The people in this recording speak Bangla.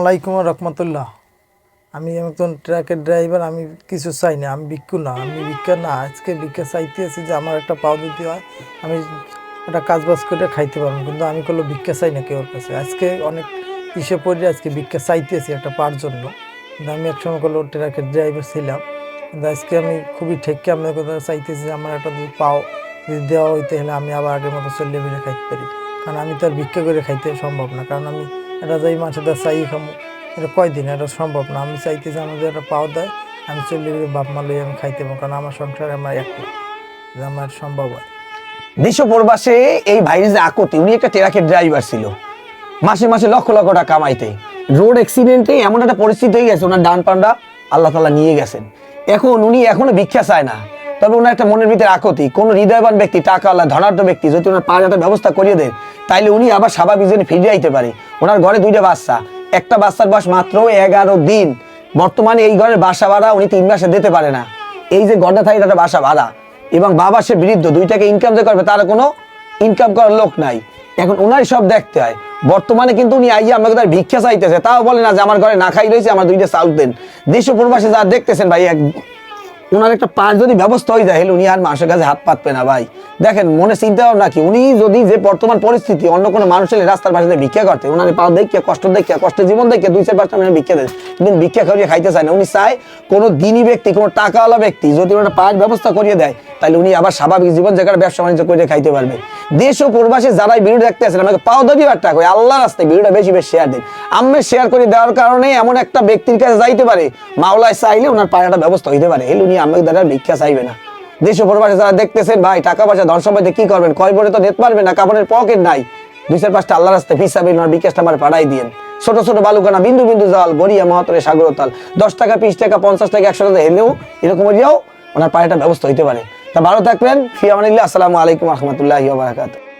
আলাইকুম রহমতুল্লাহ। আমি একজন ট্রাকের ড্রাইভার, আমি কিছু চাই না, আমি ভিক্ষু না, আমি ভিক্ষা না, আজকে ভিক্ষা চাইতে আছি যে আমার একটা পাও দিতে হয়, আমি একটা কাজ বাজ করে খাইতে পারব, কিন্তু আমি কোনো ভিক্ষা চাই না কেউর কাছে। আজকে অনেক ইসে পড়ে আজকে ভিক্ষা চাইতে আছি একটা পার জন্য, কিন্তু আমি একসময় কোনো ট্রাকের ড্রাইভার ছিলাম, কিন্তু আজকে আমি খুবই ঠেককে আপনার কথা চাইতেছি যে আমার একটা যদি পাও যদি দেওয়া হইতে হলে আমি আবার আগের মতো চলে বেড়ে খাইতে পারি। কারণ আমি তো আর ভিক্ষা করে খাইতে সম্ভব না, কারণ আমি এটা যাই মাছের চাই খামো। এটা কয়দিন এটা সম্ভব না? আমি চাইতেছি আমাদের একটা পাও দেয় আমি চলে গেলে বাপ মা লই আমি খাইতে পারব, কারণ আমার সংসারে আমার একটা আমার সম্ভব হয়। দেশ প্রবাসে এই ভাইরে যে আকতি, উনি একটা ট্রাকের ড্রাইভার ছিল। মাসে মাসে লক্ষ লক্ষ টাকা কামাইতে। রোড অ্যাক্সিডেন্টে এমন একটা পরিস্থিতি হয়ে গেছে, ওনার ডান পান্ডা আল্লাহ তালা নিয়ে গেছেন। এখন উনি এখনও ভিক্ষা চায় না। তবে ওনার একটা মনের ভিতরে আকতি। কোন হৃদয়বান ব্যক্তি, টাকা আল্লাহ, ধনাঢ্য ব্যক্তি, যদি ওনার পাঁচ হাজার ব্যবস্থা করিয়ে দেন তাইলে উনি আবার স্বাভাবিক জন্য ফিরে আইতে পারে। ওনার ঘরে দুইটা বাচ্চা। একটা বাচ্চার বয়স মাত্র এগারো দিন। বর্তমানে এই ঘরের বাসা ভাড়া উনি তিন মাসে দিতে পারে না। এই যে গড়টা থাকে একটা বাসা ভাড়া। এবং বাবা সে বৃদ্ধ, দুইটাকে ইনকাম যে করবে, তার কোনো ইনকাম করার লোক নাই। এখন ওনারই সব দেখতে হয়। বর্তমানে কিন্তু উনি আইয়া আমাকে তার ভিক্ষা চাইতেছে। তাও বলে না যে আমার ঘরে না খাই রয়েছে, আমার দুইটা চাউল দেন। দেশ প্রবাসে যা দেখতেছেন ভাই, এক ওনার একটা পাঁচ যদি ব্যবস্থা হয়ে যায় উনি আর মানুষের কাছে হাত পাতবে না ভাই। দেখেন মনে চিন্তা ভাবনা কি? উনি যদি যে বর্তমান পরিস্থিতি, অন্য কোনো মানুষের রাস্তার পাশে ভিক্ষা করতে ওনার পা দেখে কষ্ট দেখিয়া, কষ্টের জীবন দেখে দুই চার পাঁচটা মানে ভিক্ষা দেয় কিন্তু ভিক্ষা করিয়ে খাইতে চায় না। উনি চায় কোনো দিনী ব্যক্তি, কোনো টাকাওয়ালা ব্যক্তি যদি ওনার পাঁচ ব্যবস্থা করিয়ে দেয় তাহলে উনি আবার স্বাভাবিক জীবন জায়গার ব্যবসা বাণিজ্য করে খাইতে পারবে। দেশ ও প্রবাসী যারাই ভিডিও দেখতে আসেন, আমাকে পাও দাবি একটা করে আল্লাহ রাস্তায় ভিডিওটা বেশি বেশি শেয়ার দিন। আমি শেয়ার করে দেওয়ার কারণে এমন একটা ব্যক্তির কাছে যাইতে পারে, মাওলায় চাইলে ওনার পায়েটা ব্যবস্থা হইতে পারে, এলে উনি আমাকে দ্বারা ভিক্ষা চাইবে না। দেশ ও প্রবাসী যারা দেখতেছেন ভাই, টাকা পয়সা, ধন সম্পত্তি কি করবেন? কয় বলে তো নিতে পারবেন না, কাপড়ের পকেট নাই। দুই চার পাঁচটা আল্লাহ রাস্তায় ফিসাবে ওনার বিকাশটা আমার পাঠাই দিয়েন। ছোট ছোট বালুকানা, বিন্দু বিন্দু জল বরিয়া মহাতরে, সাগরতাল। দশ টাকা, বিশ টাকা, পঞ্চাশ টাকা, একশো টাকা হেলেও এরকম হলেও ওনার পায়েটা ব্যবস্থা হইতে পারে। তা ভালো থাকবেন। ফি আমানিল্লাহ আসসালামু আলাইকুম রহমতুল্লাহ বারাকাতুহ।